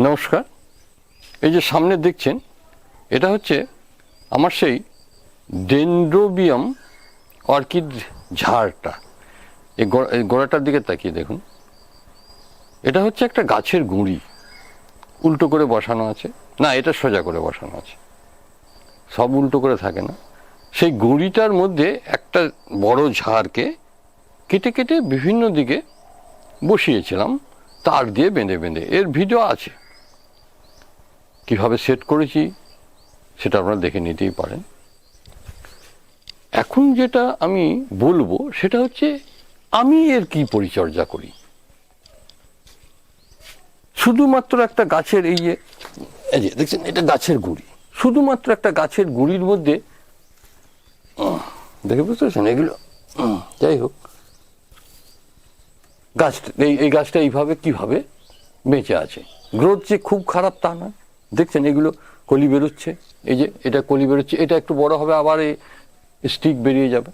নমস্কার। এই যে সামনে দেখছেন, এটা হচ্ছে আমার সেই ডেন্ড্রোবিয়াম অর্কিড ঝাড়টা। এই গোড়াটার দিকে তাকিয়ে দেখুন। এটা হচ্ছে একটা গাছের গুঁড়ি। উল্টো করে বসানো আছে। না, এটা সোজা করে বসানো আছে। সব উল্টো করে থাকে না। সেই গুঁড়িটার মধ্যে একটা বড় ঝাড়কে কেটে কেটে বিভিন্ন দিকে বসিয়েছিলাম। তার দিয়ে বেঁধে বেঁধে। এর ভিডিও আছে। কীভাবে সেট করেছি, সেটা আপনারা দেখে নিতেই পারেন। এখন যেটা আমি বলব, সেটা হচ্ছে আমি এর কি পরিচর্যা করি? শুধুমাত্র একটা গাছের এই যে এই যে দেখছেন, এটা গাছের গুঁড়ি। শুধুমাত্র একটা গাছের গুঁড়ির মধ্যে দেখে বুঝতে পারছেন? এগুলো যাই হোক। গাছটা, এই এই গাছটা এইভাবে, কীভাবে বেঁচে আছে? গ্রোথ যে খুব খারাপ তা না দেখছেন, এগুলো কলি বেরোচ্ছে। এই যে এটা কলি বেরোচ্ছে, এটা একটু বড় হবে, আবার এই স্টিক বেরিয়ে যাবে।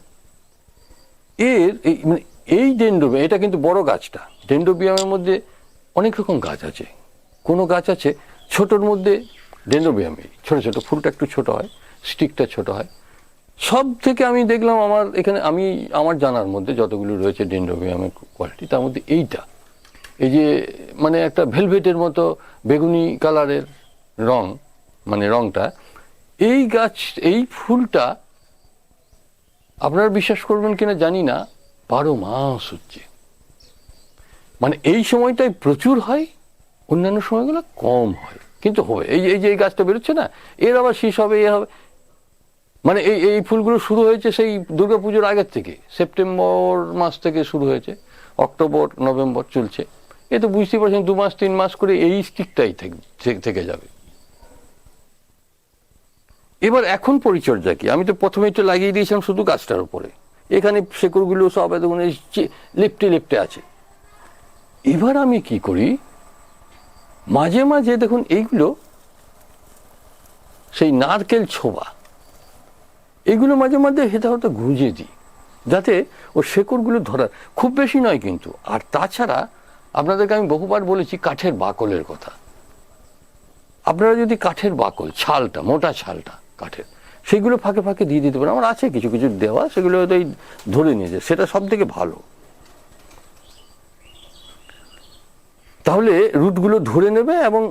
এর এই মানে এই ডেন্ডোবিয়াম এটা কিন্তু বড় গাছটা। ডেন্ডোবিয়ামের মধ্যে অনেক রকম গাছ আছে। কোনো গাছ আছে ছোটোর মধ্যে ডেন্ডোবিয়ামে ছোটো ছোটো, ফুলটা একটু ছোট হয়, স্টিকটা ছোট হয়। সব থেকে আমি দেখলাম আমার এখানে, আমি আমার জানার মধ্যে যতগুলো রয়েছে ডেন্ড্রোবিয়ামের কোয়ালিটি, তার মধ্যে এইটা। এই যে মানে একটা ভেলভেটের মতো বেগুনি কালারের রং মানে রংটা, এই গাছ, এই ফুলটা আপনারা বিশ্বাস করবেন কিনা জানি না, বারো মাস হচ্ছে। মানে এই সময়টায় প্রচুর হয়, অন্যান্য সময়গুলো কম হয়। কিন্তু হয় এই এই যে, এই গাছটা বেরোচ্ছে না, এর আবার শীষ হবে, এ হবে। মানে এই এই ফুলগুলো শুরু হয়েছে সেই দুর্গাপুজোর আগের থেকে, সেপ্টেম্বর মাস থেকে শুরু হয়েছে, অক্টোবর, নভেম্বর চলছে। এ তো বুঝতেই পারছেন, দু মাস, তিন মাস করে এই স্টিকটাই থেকে যাবে। এবার এখন পরিচর্যা কি? আমি তো প্রথমে একটু লাগিয়ে দিয়েছিলাম শুধু গাছটার উপরে। এখানে শেকড়গুলো সব চে- লেপটে লেপটে আছে। এবার আমি কি করি? মাঝে মাঝে দেখুন এইগুলো, সেই নারকেল ছোবা, এগুলো মাঝে মাঝে হেতা হতে গুঁজে দিই, যাতে ও শেকড়গুলো ধরার, খুব বেশি নয় কিন্তু। আর তাছাড়া আপনাদেরকে আমি বহুবার বলেছি কাঠের বাকলের কথা। আপনারা যদি কাঠের বাকল, ছালটা, মোটা ছালটা কাঠের। সেগুলো ফাঁকে ফাঁকে দিয়ে দিতে পারেন আমার আছে কিছু কিছু দেওয়া, সেগুলো হয়তো এই ধরে নিয়েছে সেটা সব থেকে ভালো। তাহলে রুটগুলো ধরে নেবে এবং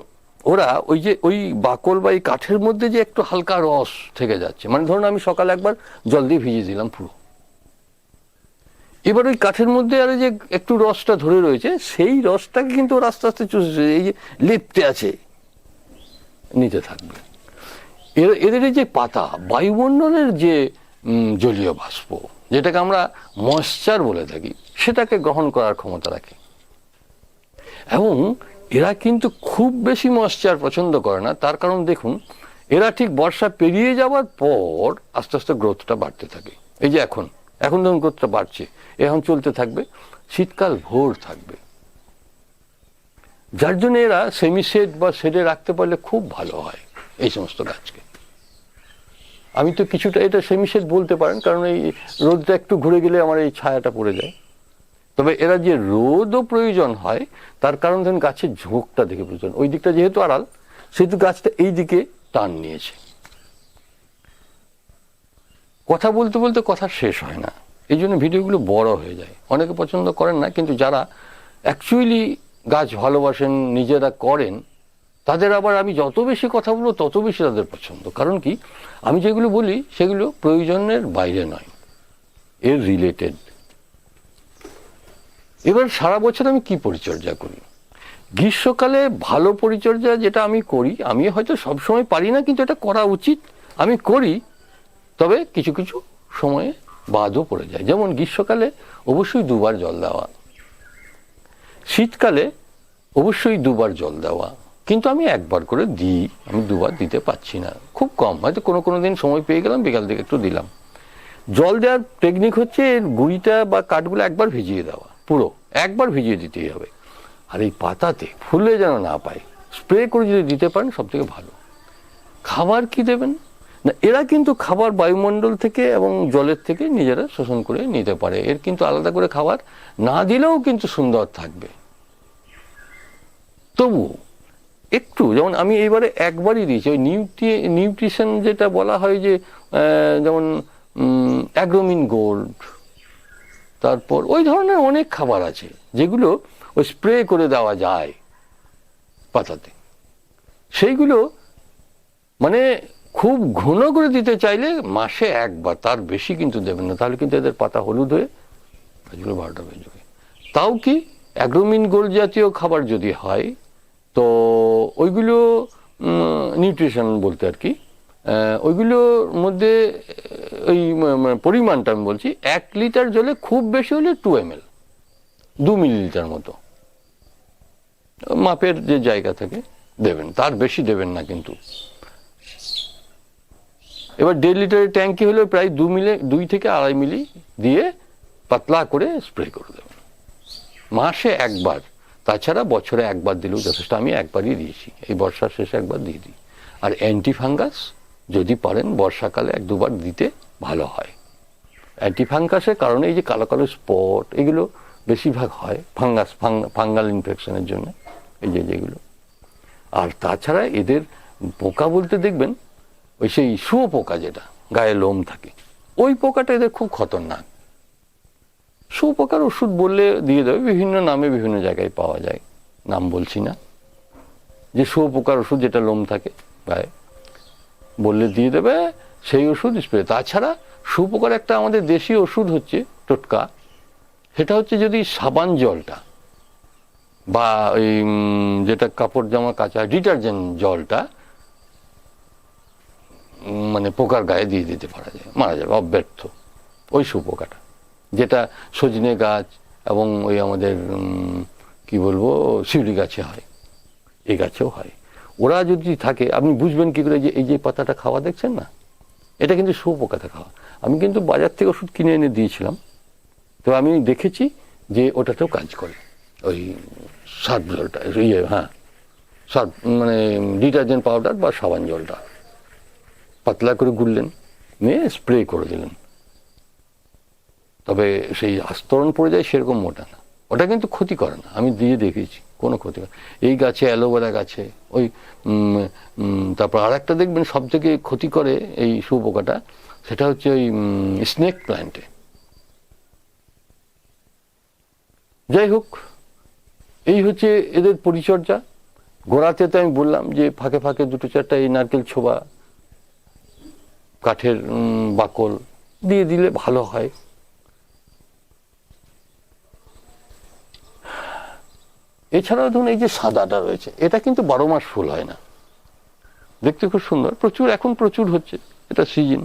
ওরা ওই যে, ওই বাকল বা এই কাঠের মধ্যে যে একটু হালকা রস থেকে যাচ্ছে। মানে ধরুন আমি সকালে একবার জল দিয়ে ভিজিয়ে দিলাম পুরো। এবার ওই কাঠের মধ্যে আর যে একটু রসটা ধরে রয়েছে, সেই রসটাকে কিন্তু ওরা আস্তে আস্তে চুষে এই যে লিপতে আছে নিতে থাকবে। এদের যে পাতা, বায়ুমণ্ডলের যে জলীয় বাষ্প, যেটাকে আমরা ময়শ্চার বলে থাকি, সেটাকে গ্রহণ করার ক্ষমতা রাখে। এবং এরা কিন্তু খুব বেশি ময়শ্চার পছন্দ করে না, তার কারণ দেখুন, এরা ঠিক বর্ষা পেরিয়ে যাওয়ার পর আস্তে আস্তে গ্রোথটা বাড়তে থাকে। এই যে এখন এখন ধরুন গ্রোথটা বাড়ছে, এখন চলতে থাকবে, শীতকাল ভোর থাকবে। যার জন্য এরা সেমি শেড বা শেডে রাখতে পারলে খুব ভালো হয়, এই সমস্ত গাছকে। আমি তো কিছুটা এটা সেমি শেড বলতে পারেন, কারণ এই রোদটা একটু ঘুরে গেলে আমার এই ছায়াটা পড়ে যায়। তবে এরা যে রোদও প্রয়োজন হয়, তার কারণ ধরুন গাছের ঝোঁকটা দেখে প্রয়োজন। ওই দিকটা যেহেতু আড়াল, সেহেতু গাছটা এই দিকে টান নিয়েছে। কথা বলতে বলতে কথা শেষ হয় না। এই জন্য ভিডিওগুলো বড় হয়ে যায়। অনেকে পছন্দ করেন না, কিন্তু যারা অ্যাকচুয়ালি গাছ ভালোবাসেন, নিজেরা করেন তাদের আবার আমি যত বেশি কথা বলব, তত বেশি তাদের পছন্দ। কারণ কি? আমি যেগুলো বলি, সেগুলো প্রয়োজনের বাইরে নয়। এর রিলেটেড এবার সারা বছর আমি কি পরিচর্যা করি? গ্রীষ্মকালে ভালো পরিচর্যা যেটা আমি করি, আমি হয়তো সবসময় পারি না, কিন্তু এটা করা উচিত। আমি করি, তবে কিছু কিছু সময়ে বাদও পড়ে যায়। যেমন গ্রীষ্মকালে অবশ্যই দুবার জল দেওয়া। শীতকালে অবশ্যই দুবার জল দেওয়া। কিন্তু আমি একবার করে দিই, আমি দুবার দিতে পারছি না। খুব কম, হয়তো কোনো কোনো দিন সময় পেয়ে গেলাম, বিকাল থেকে একটু দিলাম। জল দেওয়ার টেকনিক হচ্ছে গুঁড়িটা বা কাঠগুলো একবার ভিজিয়ে দেওয়া, পুরো, একবার ভিজিয়ে দিতেই হবে। আর এই পাতাতে ফুলে যেন না পায়, স্প্রে করে যদি দিতে পারেন সব থেকে ভালো। খাবার কি দেবেন? না, এরা কিন্তু খাবার বায়ুমণ্ডল থেকে এবং জলের থেকে নিজেরা শোষণ করে নিতে পারে। এর কিন্তু আলাদা করে খাবার না দিলেও কিন্তু সুন্দর থাকবে। তবু একটু, যেমন আমি এইবারে একবারই দিয়েছি, ওই নিউট্রি, নিউট্রিশন যেটা বলা হয় যে যেমন অ্যাগ্রোমিন গোল্ড, তারপর ওই ধরনের অনেক খাবার আছে, যেগুলো ওই স্প্রে করে দেওয়া যায় পাতাতে। সেইগুলো মানে খুব ঘন করে দিতে চাইলে মাসে একবার, তার বেশি কিন্তু দেবেন না, তাহলে কিন্তু এদের পাতা হলুদ হয়ে গাছগুলো বারোটা বেজে যাবে। তাও কি অ্যাগ্রোমিন গোল্ড জাতীয় খাবার যদি হয় তো ওইগুলো নিউট্রিশন বলতে আর কি ওইগুলোর মধ্যে ওই ম- ম- পরিমাণটা আমি বলছি, এক লিটার জলে খুব বেশি হলে টু এম এল দু মিলিলিটার মতো। মাপের যে জায়গা থাকে, দেবেন, তার বেশি দেবেন না কিন্তু। এবার দেড় লিটারের ট্যাঙ্কি হলে প্রায় দু মিলি, দুই থেকে আড়াই মিলি দিয়ে পাতলা করে স্প্রে করে দেবেন। মাসে একবার। তাছাড়া বছরে একবার দিলেও যথেষ্ট। আমি একবারই দিয়েছি। এই বর্ষার শেষে একবার দিয়ে দিই। আর অ্যান্টি ফাঙ্গাস যদি পারেন বর্ষাকালে এক দুবার দিতে ভালো হয়। অ্যান্টি ফাঙ্গাসের কারণে এই যে কালো কালো স্পট এগুলো বেশিরভাগ হয় ফাঙ্গাস ফাঙ্গাল ইনফেকশনের জন্য এই যে যেগুলো। আর তাছাড়া এদের পোকা বলতে দেখবেন ওই সেই শুয়ো পোকা যেটা গায়ে লোম থাকে ওই পোকাটা এদের খুব খতরনাক। শুয়োপোকার ওষুধ বললে দিয়ে দেবে, বিভিন্ন নামে বিভিন্ন জায়গায় পাওয়া যায়। নাম বলছি না। যে শুয়োপোকার ওষুধ যেটা লোম থাকে গায়ে বললে দিয়ে দেবে, সেই ওষুধ স্প্রে। তাছাড়া শুয়োপোকার একটা আমাদের দেশি ওষুধ হচ্ছে টোটকা। সেটা হচ্ছে যদি সাবান জলটা বা ওই যেটা কাপড় জামা কাচা ডিটারজেন্ট জলটা মানে পোকার গায়ে দিয়ে দিতে পারা যায়, মারা যাবে, অব্যর্থ। ওই শুয়োপোকাটা যেটা সজনে গাছ এবং ওই আমাদের কি বলব, শিউলি গাছে হয়। এই গাছেও হয়। ওরা যদি থাকে, আপনি বুঝবেন কি করে যে এই যে পাতাটা খাওয়া দেখছেন না? এটা কিন্তু শুয়োপোকাতে খাওয়া। আমি কিন্তু বাজার থেকে ওষুধ কিনে এনে দিয়েছিলাম। তো আমি দেখেছি যে ওটাতেও কাজ করে। ওই সাত জলটা ইয়ে হ্যাঁ। সাত মানে ডিটারজেন্ট পাউডার বা সাবান জলটা। পাতলা করে গুললেন, নিয়ে স্প্রে করে দিলেন। তবে সেই আস্তরণ পড়ে যায় সেরকম মোটা না। ওটা কিন্তু ক্ষতি করে না। আমি দিয়ে দেখেছি কোনো ক্ষতি করে এই গাছে অ্যালোভেরা গাছে, ওই তারপর আর একটা দেখবেন সব থেকে ক্ষতি করে এই শুয়োপোকাটা, সেটা হচ্ছে ওই স্নেক প্ল্যান্টে যাই হোক, এই হচ্ছে এদের পরিচর্যা। গোড়াতে তো আমি বললাম যে ফাঁকে ফাঁকে দুটো চারটা এই নারকেল ছোবা, কাঠের বাকল দিয়ে দিলে ভালো হয়। এছাড়াও ধরুন এই যে সাদাটা রয়েছে, এটা কিন্তু বারো মাস ফুল হয় না। দেখতে খুব সুন্দর, প্রচুর, এখন প্রচুর হচ্ছে, এটা সিজন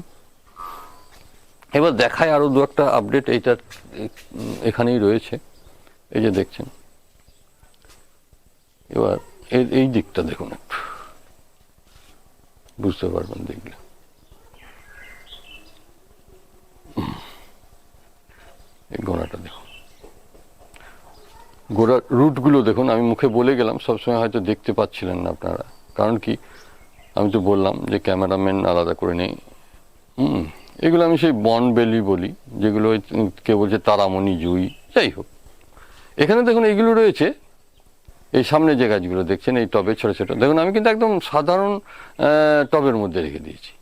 এবার দেখায় আরও দু একটা আপডেট এইটার এখানেই রয়েছে, এই যে দেখছেন। এবার এই দিকটা দেখুন একটু। বুঝতে পারবেন দেখলে। এই গোড়াটা দেখুন। গোড়ার রুটগুলো দেখুন, আমি মুখে বলে গেলাম, সবসময় হয়তো দেখতে পাচ্ছিলেন না আপনারা। কারণ কি? আমি তো বললাম যে ক্যামেরাম্যান আলাদা করে নেই। হুম, এগুলো আমি সেই বন বেলি বলি, যেগুলো কে বলছে তারামণি জুই, যাই হোক। এখানে দেখুন এইগুলো রয়েছে। এই সামনে যে গাছগুলো দেখছেন, এই টবে ছোটো ছোটো। দেখুন, আমি কিন্তু একদম সাধারণ টবের মধ্যে রেখে দিয়েছি।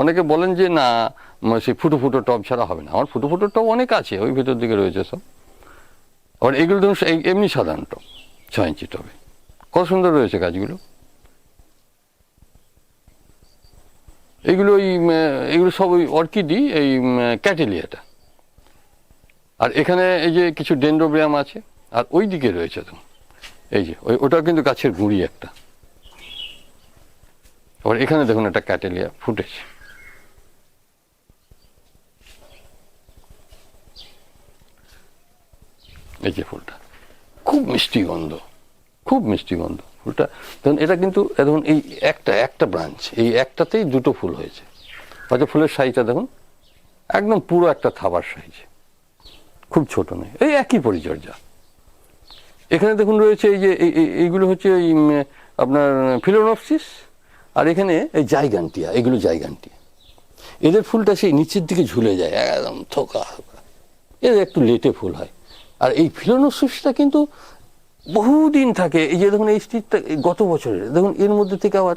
অনেকে বলেন যে, না সেই ফুটো ফুটো টব ছাড়া হবে না। আমার ফুটো ফুটো টব অনেক আছে, ওই ভেতর দিকে রয়েছে সব। আবার এগুলো ধরুন এমনি সাধারণ টব ছয় ইঞ্চি টবে। কত সুন্দর রয়েছে গাছগুলো? এগুলো ওই এগুলো সব ওই অর্কিডই, এই ক্যাটেলিয়াটা। আর এখানে এই যে কিছু ডেন্ড্রোব্রিয়াম আছে, আর ওই দিকে রয়েছে তো। এই যে, ওই, ওটাও কিন্তু গাছের গুঁড়ি একটা। আবার এখানে দেখুন একটা ক্যাটেলিয়া ফুটেছে। এই যে ফুলটা। খুব মিষ্টি গন্ধ, খুব মিষ্টি গন্ধ ফুলটা। দেখুন এটা কিন্তু দেখুন এই একটা একটা ব্রাঞ্চ এই একটাতেই দুটো ফুল হয়েছে। হয়তো ফুলের সাইজটা দেখুন, একদম পুরো একটা থাবার সাইজ। খুব ছোট নয়, এই একই পরিচর্যা। এখানে দেখুন রয়েছে এই যে, এই- এই- এইগুলো হচ্ছে এই আপনার ফিলোনপসিস আর এখানে এই জাইগান্টিয়া, এগুলো জাইগান্টিয়া। এদের ফুলটা সেই নিচের দিকে ঝুলে যায়, একদম থোকা এদের একটু লেটে ফুল হয়। আর এই ফিলোনোসিসটা কিন্তু বহুদিন থাকে। এই যে দেখুন এই স্টিকটা গত বছরের দেখুন এর মধ্যে থেকে আবার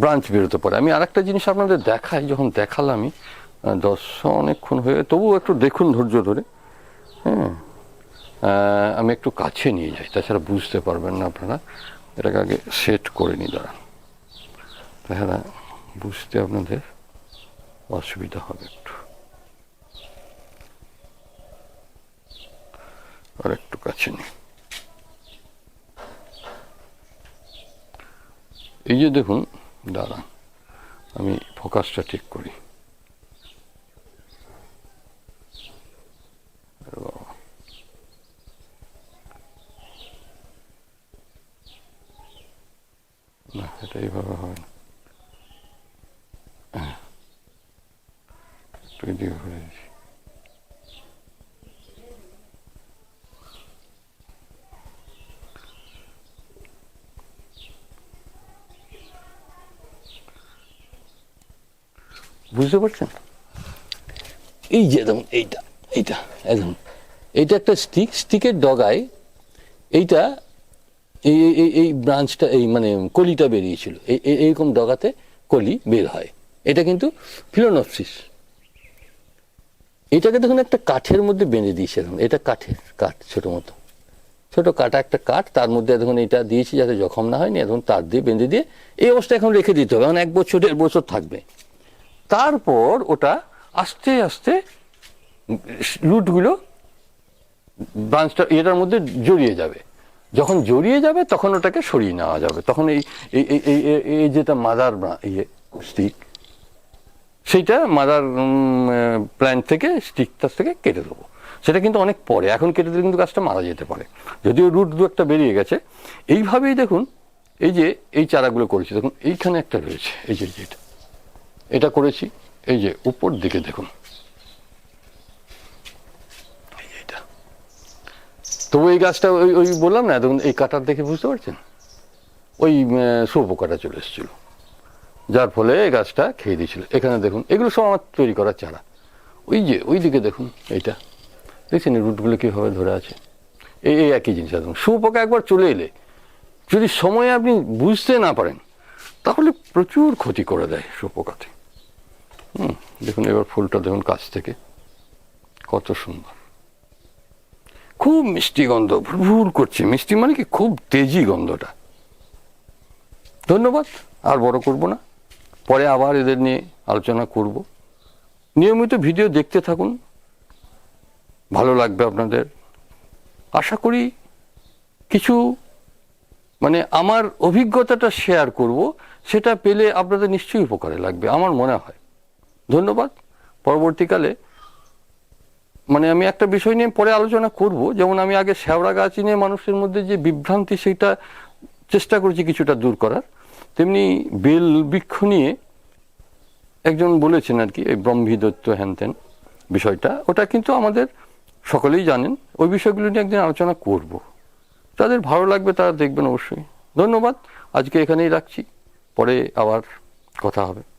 ব্রাঞ্চ বেরোতে পারে। আমি আরেকটা জিনিস আপনাদের দেখাই যখন দেখালাম আমি আহ, দশ অনেকক্ষণ হয়ে তবুও একটু দেখুন ধৈর্য ধরে। হ্যাঁ আমি একটু কাছে নিয়ে যাই তাছাড়া বুঝতে পারবেন না আপনারা। এটাকে আগে সেট করে নিই দাঁড়ান। তাছাড়া বুঝতে আপনাদের অসুবিধা হবে একটু আর একটু কাছে নিই। এই যে দেখুন, দাঁড়ান, আমি ফোকাসটা ঠিক করি। না, এটা এইভাবে হয় না হ্যাঁ। একটু এদিকে ঘুরে দিচ্ছি বুঝতে পারছেন? এই যে দেখুন, এইটা এইটা একদম এইটা একটা স্টিক স্টিকের ডগায় এইটা এই, এই- এই ব্রাঞ্চটা এই মানে কলিটা বেরিয়েছিল। এই, এই- এইরকম ডগাতে কলি বের হয়। এটা কিন্তু ফিলোনপসিস এটাকে দেখুন, একটা কাঠের মধ্যে বেঁধে দিয়েছে দেখুন, এটা কাঠের কাঠ ছোট মতো। ছোট কাটা একটা কাঠ, তার মধ্যে দেখুন, এটা দিয়েছি যাতে জখম না হয়নি এখন তার দিয়ে বেঁধে দিয়ে এই অবস্থা এখন রেখে দিতে হবে। এখন এক বছর, দেড় বছর থাকবে। তারপর ওটা আস্তে আস্তে রুটগুলো ব্রাঞ্চটা এটার মধ্যে জড়িয়ে যাবে। যখন জড়িয়ে যাবে, তখন ওটাকে সরিয়ে নেওয়া যাবে। তখন এই- এই যেটা মাদার ইয়ে স্টিক সেইটা মাদার প্ল্যান্ট থেকে স্টিকটার থেকে কেটে দেবো। সেটা কিন্তু অনেক পরে, এখন কেটে দিলে কিন্তু গাছটা মারা যেতে পারে। যদিও রুট দু একটা বেরিয়ে গেছে। এইভাবেই দেখুন, এই যে এই চারাগুলো করেছি, দেখুন, এইখানে একটা রয়েছে, এই যে যেটা এটা করেছি। এই যে উপর দিকে দেখুন। তবু এই গাছটা ওই ওই বললাম না দেখুন এই কাটার দেখে বুঝতে পারছেন? ওই শুয়োপোকাটা চলে এসেছিল। যার ফলে এই গাছটা খেয়ে দিয়েছিল। এখানে দেখুন এগুলো সব আমার তৈরি করার চারা। ওই যে ওই দিকে দেখুন এইটা। দেখছেন রুটগুলো কীভাবে ধরে আছে? এই এই একই জিনিস দেখুন শুয়োপোকা একবার চলে এলে যদি সময়ে আপনি বুঝতে না পারেন তাহলে প্রচুর ক্ষতি করে দেয় শুয়োপোকাতে হুম, দেখুন, এবার ফুলটা দেখুন কাছ থেকে। কত সুন্দর। খুব মিষ্টি গন্ধ, ভুল করছে। মিষ্টি মানে কি? খুব তেজি গন্ধটা। ধন্যবাদ, আর বড় করব না। পরে আবার এদের নিয়ে আলোচনা করব। নিয়মিত ভিডিও দেখতে থাকুন। ভালো লাগবে আপনাদের। আশা করি কিছু মানে আমার অভিজ্ঞতাটা শেয়ার করব। সেটা পেলে আপনাদের নিশ্চয়ই উপকারে লাগবে, আমার মনে হয়। ধন্যবাদ। পরবর্তীকালে মানে আমি একটা বিষয় নিয়ে পরে আলোচনা করব, যেমন আমি আগে শ্যাওড়া গাছ নিয়ে মানুষের মধ্যে যে বিভ্রান্তি, সেটা চেষ্টা করেছি কিছুটা দূর করার। তেমনি বেল বৃক্ষ নিয়ে একজন বলেছেন আর কি, এই ব্রহ্মী দত্ত হ্যানত্যান বিষয়টা। ওটা কিন্তু আমাদের সকলেই জানেন, ওই বিষয়গুলো নিয়ে একদিন আলোচনা করব। তাদের ভালো লাগবে তারা দেখবেন অবশ্যই। ধন্যবাদ, আজকে এখানেই রাখছি। পরে আবার কথা হবে।